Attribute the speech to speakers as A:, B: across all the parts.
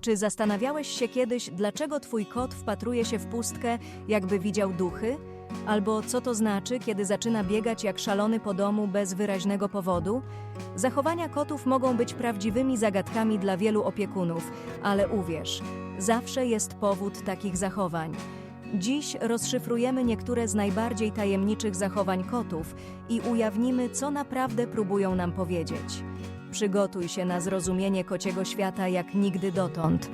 A: Czy zastanawiałeś się kiedyś, dlaczego twój kot wpatruje się w pustkę, jakby widział duchy? Albo co to znaczy, kiedy zaczyna biegać jak szalony po domu bez wyraźnego powodu? Zachowania kotów mogą być prawdziwymi zagadkami dla wielu opiekunów, ale uwierz, zawsze jest powód takich zachowań. Dziś rozszyfrujemy niektóre z najbardziej tajemniczych zachowań kotów i ujawnimy, co naprawdę próbują nam powiedzieć. Przygotuj się na zrozumienie kociego świata jak nigdy dotąd.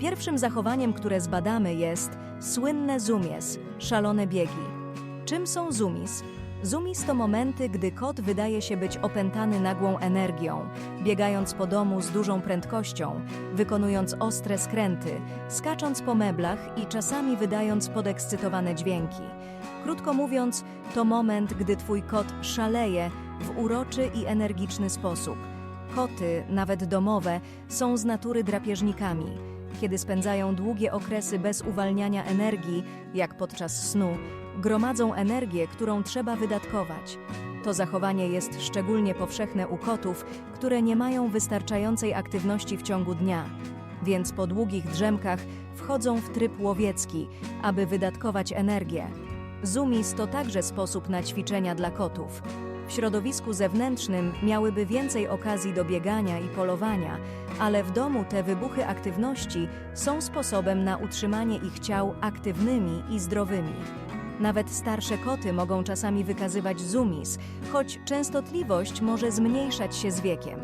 A: Pierwszym zachowaniem, które zbadamy jest słynne zumies, szalone biegi. Czym są zumis? Zumis to momenty, gdy kot wydaje się być opętany nagłą energią, biegając po domu z dużą prędkością, wykonując ostre skręty, skacząc po meblach i czasami wydając podekscytowane dźwięki. Krótko mówiąc, to moment, gdy twój kot szaleje w uroczy i energiczny sposób. Koty, nawet domowe, są z natury drapieżnikami. Kiedy spędzają długie okresy bez uwalniania energii, jak podczas snu, gromadzą energię, którą trzeba wydatkować. To zachowanie jest szczególnie powszechne u kotów, które nie mają wystarczającej aktywności w ciągu dnia, więc po długich drzemkach wchodzą w tryb łowiecki, aby wydatkować energię. Zumis to także sposób na ćwiczenia dla kotów. W środowisku zewnętrznym miałyby więcej okazji do biegania i polowania, ale w domu te wybuchy aktywności są sposobem na utrzymanie ich ciał aktywnymi i zdrowymi. Nawet starsze koty mogą czasami wykazywać zumis, choć częstotliwość może zmniejszać się z wiekiem.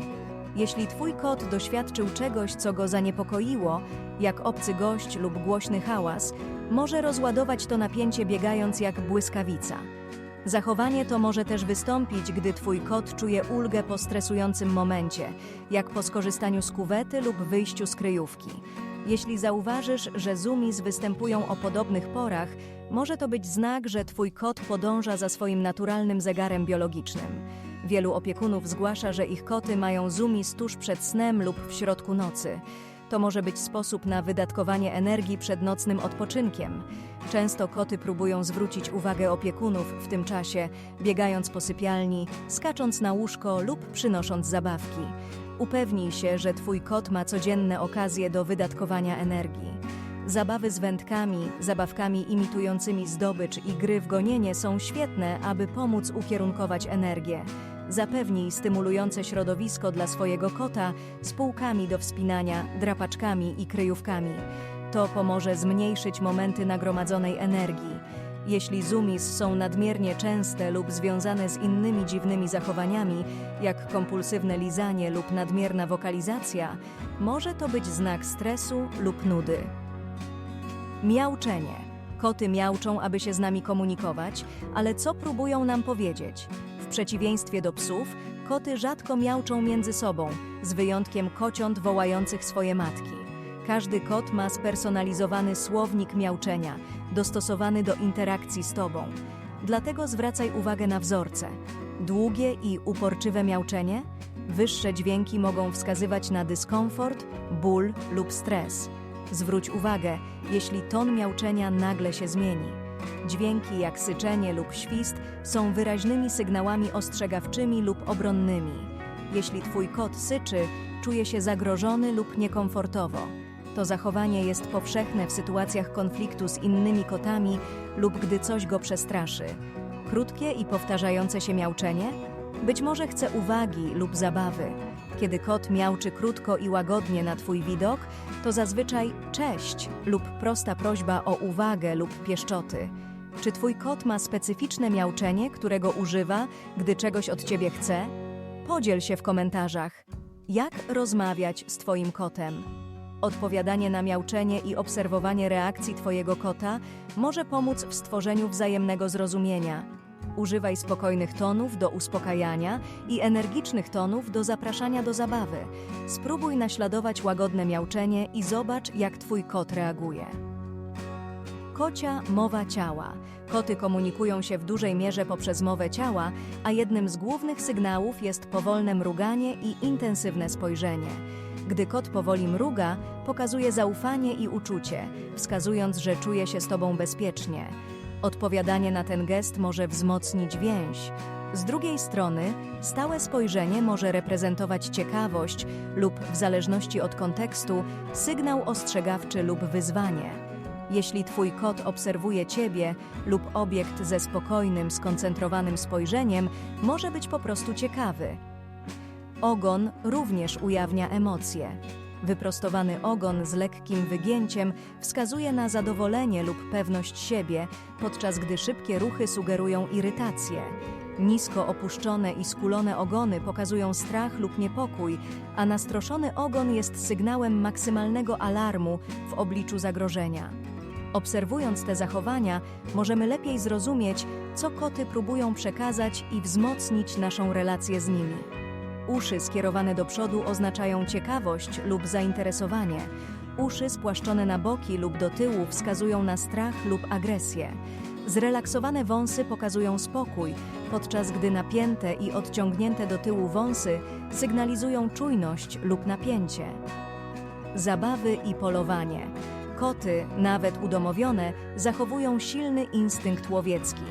A: Jeśli twój kot doświadczył czegoś, co go zaniepokoiło, jak obcy gość lub głośny hałas, może rozładować to napięcie biegając jak błyskawica. Zachowanie to może też wystąpić, gdy twój kot czuje ulgę po stresującym momencie, jak po skorzystaniu z kuwety lub wyjściu z kryjówki. Jeśli zauważysz, że zumis występują o podobnych porach, może to być znak, że twój kot podąża za swoim naturalnym zegarem biologicznym. Wielu opiekunów zgłasza, że ich koty mają zumis tuż przed snem lub w środku nocy. To może być sposób na wydatkowanie energii przed nocnym odpoczynkiem. Często koty próbują zwrócić uwagę opiekunów w tym czasie, biegając po sypialni, skacząc na łóżko lub przynosząc zabawki. Upewnij się, że Twój kot ma codzienne okazje do wydatkowania energii. Zabawy z wędkami, zabawkami imitującymi zdobycz i gry w gonienie są świetne, aby pomóc ukierunkować energię. Zapewnij stymulujące środowisko dla swojego kota z półkami do wspinania, drapaczkami i kryjówkami. To pomoże zmniejszyć momenty nagromadzonej energii. Jeśli zumis są nadmiernie częste lub związane z innymi dziwnymi zachowaniami, jak kompulsywne lizanie lub nadmierna wokalizacja, może to być znak stresu lub nudy. Miauczenie. Koty miauczą, aby się z nami komunikować, ale co próbują nam powiedzieć? Przeciwieństwie do psów, koty rzadko miauczą między sobą, z wyjątkiem kociąt wołających swoje matki. Każdy kot ma spersonalizowany słownik miauczenia, dostosowany do interakcji z tobą. Dlatego zwracaj uwagę na wzorce. Długie i uporczywe miauczenie? Wyższe dźwięki mogą wskazywać na dyskomfort, ból lub stres. Zwróć uwagę, jeśli ton miauczenia nagle się zmieni. Dźwięki jak syczenie lub świst są wyraźnymi sygnałami ostrzegawczymi lub obronnymi. Jeśli twój kot syczy, czuje się zagrożony lub niekomfortowo. To zachowanie jest powszechne w sytuacjach konfliktu z innymi kotami lub gdy coś go przestraszy. Krótkie i powtarzające się miauczenie? Być może chce uwagi lub zabawy. Kiedy kot miauczy krótko i łagodnie na twój widok, to zazwyczaj cześć lub prosta prośba o uwagę lub pieszczoty. Czy twój kot ma specyficzne miauczenie, którego używa, gdy czegoś od ciebie chce? Podziel się w komentarzach. Jak rozmawiać z twoim kotem? Odpowiadanie na miauczenie i obserwowanie reakcji twojego kota może pomóc w stworzeniu wzajemnego zrozumienia. Używaj spokojnych tonów do uspokajania i energicznych tonów do zapraszania do zabawy. Spróbuj naśladować łagodne miauczenie i zobacz, jak twój kot reaguje. Kocia mowa ciała. Koty komunikują się w dużej mierze poprzez mowę ciała, a jednym z głównych sygnałów jest powolne mruganie i intensywne spojrzenie. Gdy kot powoli mruga, pokazuje zaufanie i uczucie, wskazując, że czuje się z tobą bezpiecznie. Odpowiadanie na ten gest może wzmocnić więź. Z drugiej strony, stałe spojrzenie może reprezentować ciekawość lub, w zależności od kontekstu, sygnał ostrzegawczy lub wyzwanie. Jeśli twój kot obserwuje ciebie lub obiekt ze spokojnym, skoncentrowanym spojrzeniem, może być po prostu ciekawy. Ogon również ujawnia emocje. Wyprostowany ogon z lekkim wygięciem wskazuje na zadowolenie lub pewność siebie, podczas gdy szybkie ruchy sugerują irytację. Nisko opuszczone i skulone ogony pokazują strach lub niepokój, a nastroszony ogon jest sygnałem maksymalnego alarmu w obliczu zagrożenia. Obserwując te zachowania, możemy lepiej zrozumieć, co koty próbują przekazać i wzmocnić naszą relację z nimi. Uszy skierowane do przodu oznaczają ciekawość lub zainteresowanie. Uszy spłaszczone na boki lub do tyłu wskazują na strach lub agresję. Zrelaksowane wąsy pokazują spokój, podczas gdy napięte i odciągnięte do tyłu wąsy sygnalizują czujność lub napięcie. Zabawy i polowanie. Koty, nawet udomowione, zachowują silny instynkt łowiecki.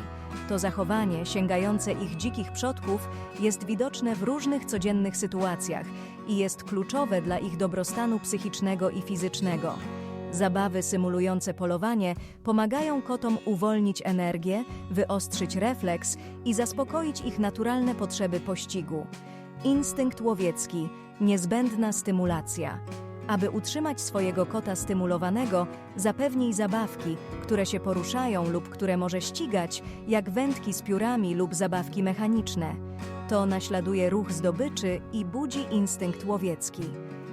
A: To zachowanie, sięgające ich dzikich przodków, jest widoczne w różnych codziennych sytuacjach i jest kluczowe dla ich dobrostanu psychicznego i fizycznego. Zabawy symulujące polowanie pomagają kotom uwolnić energię, wyostrzyć refleks i zaspokoić ich naturalne potrzeby pościgu. Instynkt łowiecki, niezbędna stymulacja. Aby utrzymać swojego kota stymulowanego, zapewnij zabawki, które się poruszają lub które może ścigać, jak wędki z piórami lub zabawki mechaniczne. To naśladuje ruch zdobyczy i budzi instynkt łowiecki.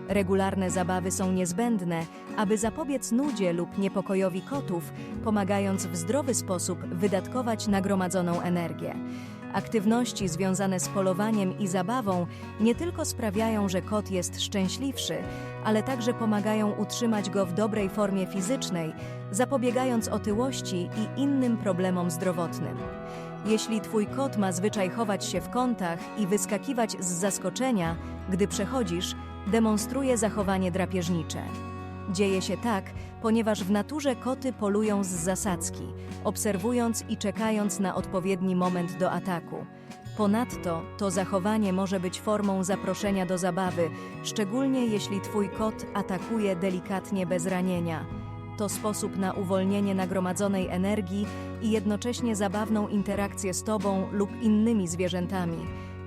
A: Regularne zabawy są niezbędne, aby zapobiec nudzie lub niepokojowi kotów, pomagając w zdrowy sposób wydatkować nagromadzoną energię. Aktywności związane z polowaniem i zabawą nie tylko sprawiają, że kot jest szczęśliwszy, ale także pomagają utrzymać go w dobrej formie fizycznej, zapobiegając otyłości i innym problemom zdrowotnym. Jeśli twój kot ma zwyczaj chować się w kątach i wyskakiwać z zaskoczenia, gdy przechodzisz, demonstruje zachowanie drapieżnicze. Dzieje się tak, ponieważ w naturze koty polują z zasadzki, obserwując i czekając na odpowiedni moment do ataku. Ponadto to zachowanie może być formą zaproszenia do zabawy, szczególnie jeśli twój kot atakuje delikatnie bez ranienia. To sposób na uwolnienie nagromadzonej energii i jednocześnie zabawną interakcję z tobą lub innymi zwierzętami.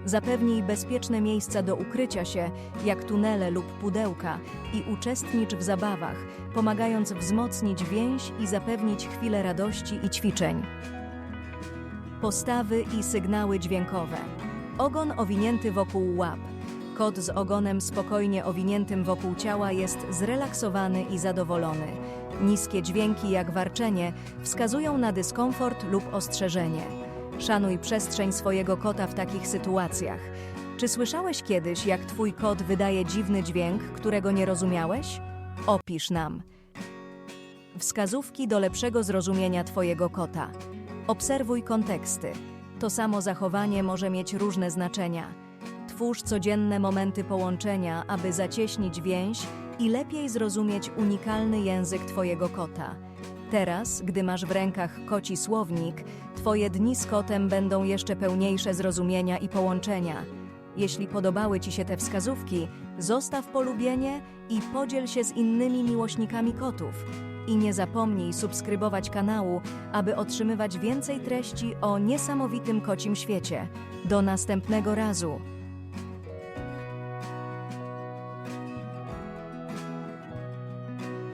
A: Zapewnij bezpieczne miejsca do ukrycia się, jak tunele lub pudełka, i uczestnicz w zabawach, pomagając wzmocnić więź i zapewnić chwilę radości i ćwiczeń. Postawy i sygnały dźwiękowe. Ogon owinięty wokół łap. Kot z ogonem spokojnie owiniętym wokół ciała jest zrelaksowany i zadowolony. Niskie dźwięki, jak warczenie, wskazują na dyskomfort lub ostrzeżenie. Szanuj przestrzeń swojego kota w takich sytuacjach. Czy słyszałeś kiedyś, jak twój kot wydaje dziwny dźwięk, którego nie rozumiałeś? Opisz nam. Wskazówki do lepszego zrozumienia twojego kota. Obserwuj konteksty. To samo zachowanie może mieć różne znaczenia. Twórz codzienne momenty połączenia, aby zacieśnić więź i lepiej zrozumieć unikalny język twojego kota. Teraz, gdy masz w rękach koci słownik, twoje dni z kotem będą jeszcze pełniejsze zrozumienia i połączenia. Jeśli podobały ci się te wskazówki, zostaw polubienie i podziel się z innymi miłośnikami kotów. I nie zapomnij subskrybować kanału, aby otrzymywać więcej treści o niesamowitym kocim świecie. Do następnego razu.